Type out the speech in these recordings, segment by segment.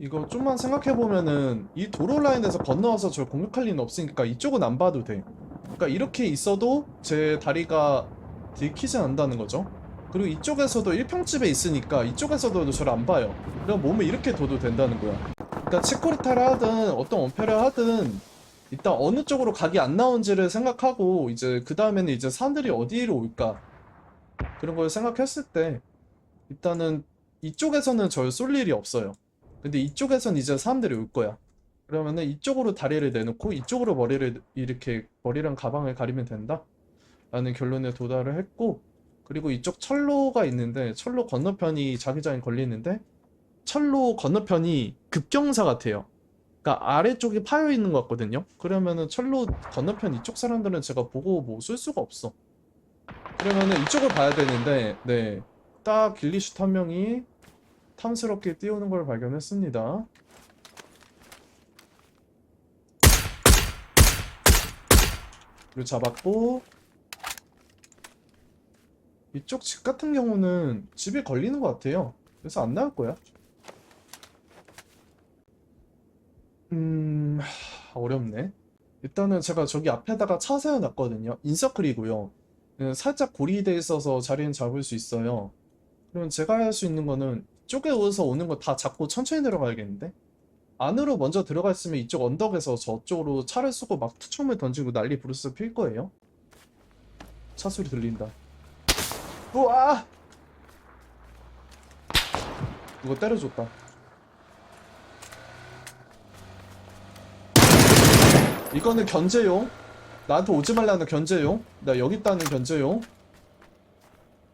이거 좀만 생각해보면은 이 도로 라인에서 건너와서 저를 공격할 리는 없으니까 이쪽은 안 봐도 돼. 그러니까 이렇게 있어도 제 다리가 들키지 않는다는 거죠. 그리고 이쪽에서도 1평집에 있으니까 이쪽에서도 저를 안 봐요. 그럼 몸을 이렇게 둬도 된다는 거야. 그러니까 치코리타를 하든 어떤 원패를 하든 일단 어느 쪽으로 각이 안 나온지를 생각하고 이제 그 다음에는 이제 사람들이 어디로 올까 그런 걸 생각했을 때 일단은 이쪽에서는 절 쏠 일이 없어요. 근데 이쪽에선 이제 사람들이 올 거야. 그러면은 이쪽으로 다리를 내놓고 이쪽으로 머리를 이렇게 머리랑 가방을 가리면 된다. 라는 결론에 도달을 했고 그리고 이쪽 철로가 있는데 철로 건너편이 자기장에 걸리는데 철로 건너편이 급경사 같아요. 그러니까 아래쪽이 파여 있는 것 같거든요. 그러면은 철로 건너편 이쪽 사람들은 제가 보고 뭐 쓸 수가 없어. 그러면은 이쪽을 봐야 되는데 네. 딱 길리슈트 한 명이 탐스럽게 뛰어오는 걸 발견했습니다. 잡았고 이쪽 집 같은 경우는 집에 걸리는 것 같아요. 그래서 안 나올 거야. 음, 하, 어렵네. 일단은 제가 저기 앞에다가 차 세워놨거든요. 인서클이고요. 예, 살짝 고리돼 있어서 자리는 잡을 수 있어요. 그러면 제가 할 수 있는 거는 이쪽에 오서 오는 거 다 잡고 천천히 들어가야겠는데? 안으로 먼저 들어가 있으면 이쪽 언덕에서 저쪽으로 차를 쏘고 막 투척물 던지고 난리 부르스 필 거예요. 차 소리 들린다. 우와! 누가 때려줬다. 이거는 견제용. 나한테 오지 말라는 견제용. 나 여기 있다는 견제용.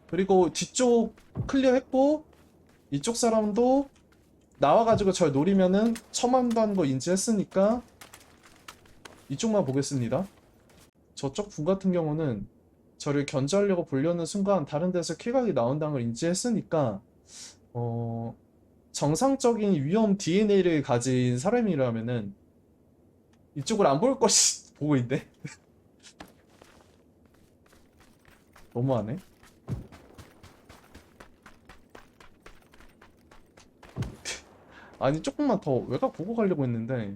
그리고 뒤쪽 클리어 했고 이쪽 사람도 나와가지고 절 노리면은 처만다는 거 인지했으니까 이쪽만 보겠습니다. 저쪽 분 같은 경우는 저를 견제하려고 보려는 순간 다른 데서 킬각이 나온다는 걸 인지했으니까 어 정상적인 위험 DNA를 가진 사람이라면은 이쪽을 안 볼 것이 보고 있네. 너무하네. 아니 조금만 더 외곽 보고 가려고 했는데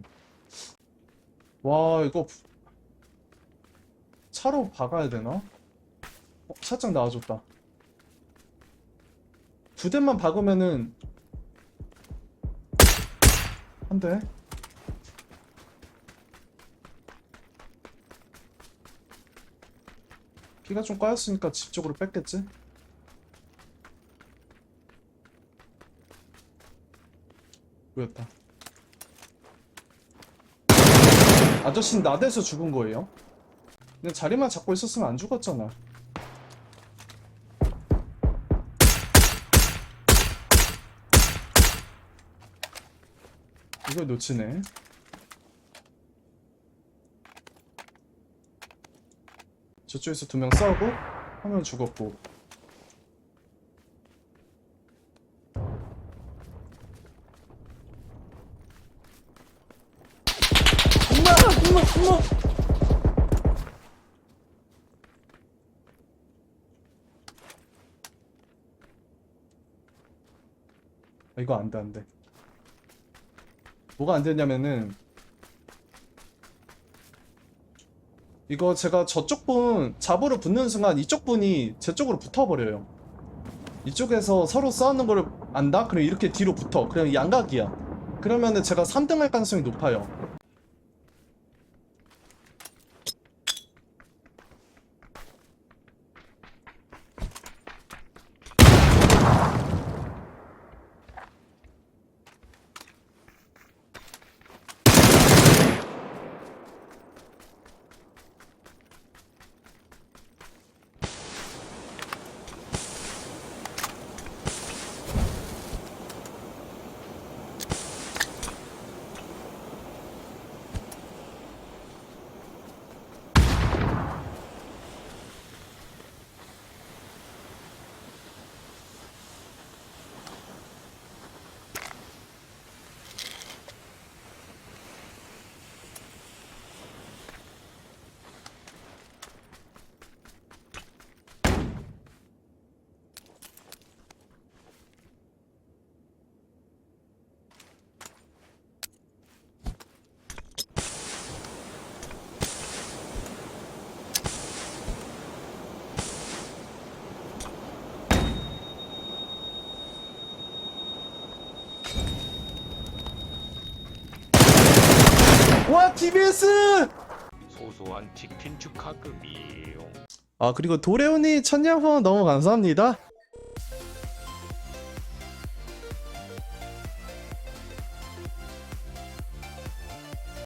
와 이거 부- 차로 박아야 되나? 어, 살짝 나와줬다 두 대만 박으면은 한 대. 피가 좀 까였으니까 집 쪽으로 뺐겠지? 보였다. 아저씨는 나대서 죽은 거예요? 근데 자리만 잡고 있었으면 안 죽었잖아. 이걸 놓치네. 저쪽에서 두 명 싸우고 한 명 죽었고 엄마! 아, 이거 안 돼, 안 돼. 뭐가 안 되냐면은 이거 제가 저쪽 분 잡으러 붙는 순간 이쪽 분이 제 쪽으로 붙어버려요. 이쪽에서 서로 싸우는 걸 안다? 그럼 이렇게 뒤로 붙어. 그냥 양각이야. 그러면은 제가 3등 할 가능성이 높아요. 와 TBS! 소소한 치킨 축하금이에요. 아 그리고 도레오니 천냥 후원 너무 감사합니다